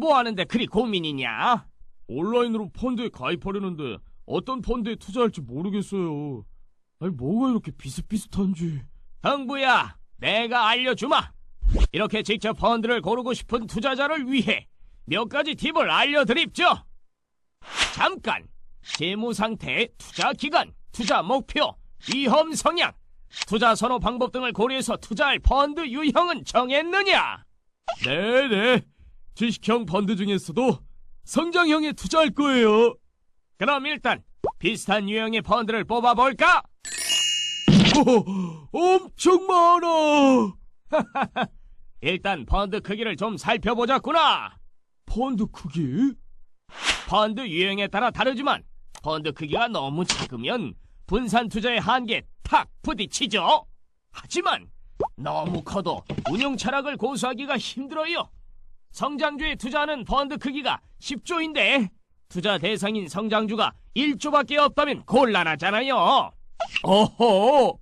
뭐 하는데 그리 고민이냐? 온라인으로 펀드에 가입하려는데 어떤 펀드에 투자할지 모르겠어요. 아니 뭐가 이렇게 비슷비슷한지. 형부야, 내가 알려주마. 이렇게 직접 펀드를 고르고 싶은 투자자를 위해 몇 가지 팁을 알려드립죠. 잠깐, 재무 상태, 투자 기간, 투자 목표, 위험 성향, 투자 선호 방법 등을 고려해서 투자할 펀드 유형은 정했느냐? 네네. 주식형 펀드 중에서도 성장형에 투자할 거예요. 그럼 일단 비슷한 유형의 펀드를 뽑아볼까? 오, 엄청 많아. 일단 펀드 크기를 좀 살펴보자꾸나. 펀드 크기? 펀드 유형에 따라 다르지만 펀드 크기가 너무 작으면 분산 투자의 한계에 탁 부딪히죠. 하지만 너무 커도 운용 철학을 고수하기가 힘들어요. 성장주에 투자하는 펀드 크기가 10조인데 투자 대상인 성장주가 1조밖에 없다면 곤란하잖아요. 어허.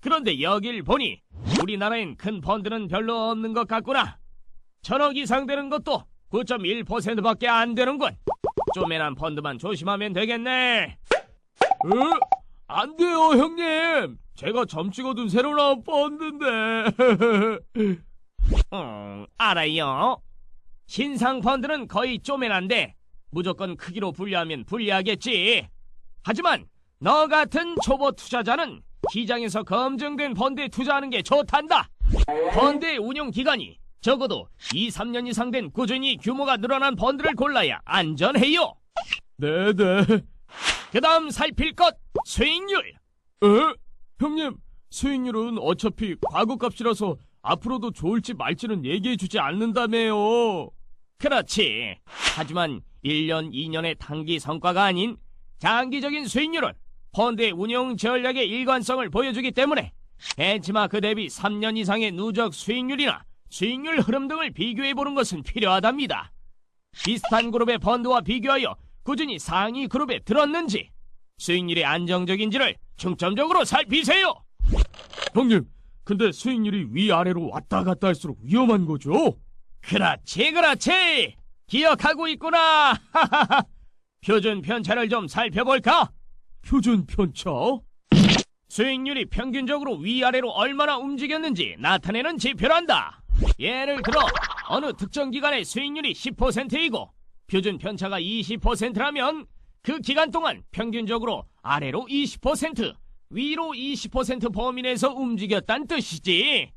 그런데 여길 보니 우리나라엔 큰 펀드는 별로 없는 것 같구나. 천억 이상 되는 것도 9.1%밖에 안 되는군. 쪼매난 펀드만 조심하면 되겠네. 에? 안 돼요, 형님. 제가 점 찍어둔 새로 나온 펀드인데. 음, 알아요. 신상 펀드는 거의 쪼매난데 무조건 크기로 분류하면 불리하겠지. 하지만 너 같은 초보 투자자는 시장에서 검증된 펀드에 투자하는 게 좋단다. 펀드의 운용 기간이 적어도 2, 3년 이상 된 꾸준히 규모가 늘어난 펀드를 골라야 안전해요. 네네. 그 다음 살필 것 수익률. 에? 형님, 수익률은 어차피 과거값이라서 앞으로도 좋을지 말지는 얘기해주지 않는다며요. 그렇지. 하지만 1년, 2년의 단기 성과가 아닌 장기적인 수익률은 펀드의 운용 전략의 일관성을 보여주기 때문에 벤치마크 대비 3년 이상의 누적 수익률이나 수익률 흐름 등을 비교해 보는 것은 필요하답니다. 비슷한 그룹의 펀드와 비교하여 꾸준히 상위 그룹에 들었는지 수익률이 안정적인지를 중점적으로 살피세요. 형님, 근데 수익률이 위아래로 왔다 갔다 할수록 위험한 거죠? 그렇지, 그렇지. 기억하고 있구나. 표준 편차를 좀 살펴볼까? 표준 편차? 수익률이 평균적으로 위아래로 얼마나 움직였는지 나타내는 지표란다. 예를 들어 어느 특정 기간의 수익률이 10%이고 표준 편차가 20%라면 그 기간 동안 평균적으로 아래로 20%, 위로 20% 범위 내에서 움직였단 뜻이지.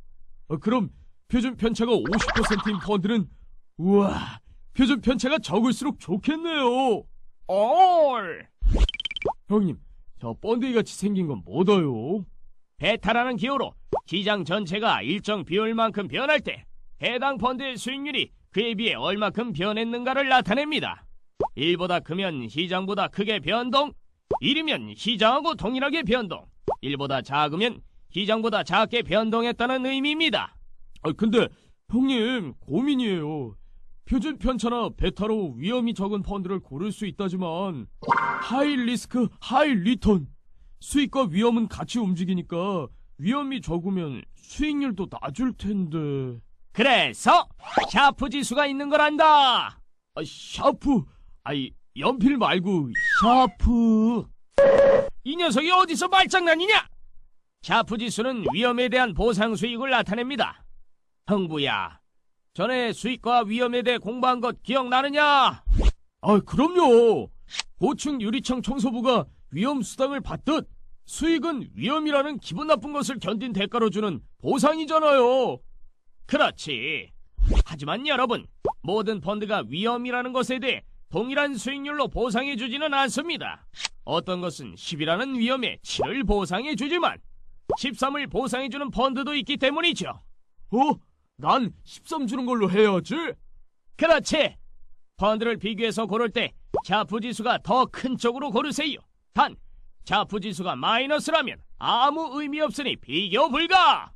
어, 그럼 표준 편차가 50%인 펀드는 우와, 표준 편차가 적을수록 좋겠네요. 올! 형님, 저 번데기 같이 생긴 건 뭐다요? 베타라는 기호로 시장 전체가 일정 비율만큼 변할 때 해당 펀드의 수익률이 그에 비해 얼마큼 변했는가를 나타냅니다. 1보다 크면 시장보다 크게 변동, 1이면 시장하고 동일하게 변동, 1보다 작으면 시장보다 작게 변동했다는 의미입니다. 아, 근데 형님 고민이에요. 표준 편차나 베타로 위험이 적은 펀드를 고를 수 있다지만 하이 리스크, 하이 리턴 수익과 위험은 같이 움직이니까 위험이 적으면 수익률도 낮을 텐데. 그래서 샤프 지수가 있는 거란다. 아, 샤프, 아이 연필 말고 샤프. 이 녀석이 어디서 말장난이냐? 샤프 지수는 위험에 대한 보상 수익을 나타냅니다. 흥부야, 전에 수익과 위험에 대해 공부한 것 기억나느냐? 아, 그럼요. 고층 유리창 청소부가 위험 수당을 받듯 수익은 위험이라는 기분 나쁜 것을 견딘 대가로 주는 보상이잖아요. 그렇지. 하지만 여러분, 모든 펀드가 위험이라는 것에 대해 동일한 수익률로 보상해주지는 않습니다. 어떤 것은 10이라는 위험에 7을 보상해주지만 13을 보상해주는 펀드도 있기 때문이죠. 어? 난 13 주는 걸로 해야지. 그렇지. 펀드를 비교해서 고를 때 자부 지수가 더 큰 쪽으로 고르세요. 단 자부 지수가 마이너스라면 아무 의미 없으니 비교 불가.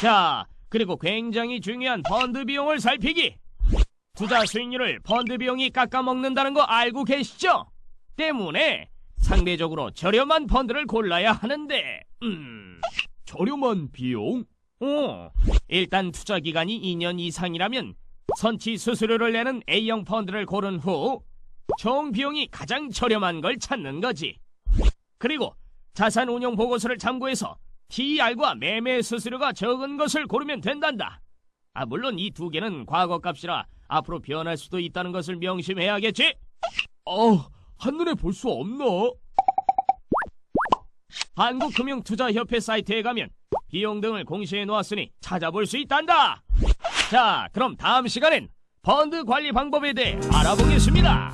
자, 그리고 굉장히 중요한 펀드 비용을 살피기. 투자 수익률을 펀드 비용이 깎아먹는다는 거 알고 계시죠? 때문에 상대적으로 저렴한 펀드를 골라야 하는데, 음, 저렴한 비용? 어, 일단 투자 기간이 2년 이상이라면 선치 수수료를 내는 A형 펀드를 고른 후 총 비용이 가장 저렴한 걸 찾는 거지. 그리고 자산 운용 보고서를 참고해서 TR과 매매 수수료가 적은 것을 고르면 된단다. 아, 물론 이 두 개는 과거 값이라 앞으로 변할 수도 있다는 것을 명심해야겠지? 어, 한눈에 볼 수 없나? 한국금융투자협회 사이트에 가면 비용 등을 공시해 놓았으니 찾아볼 수 있단다. 자, 그럼 다음 시간엔 펀드 관리 방법에 대해 알아보겠습니다.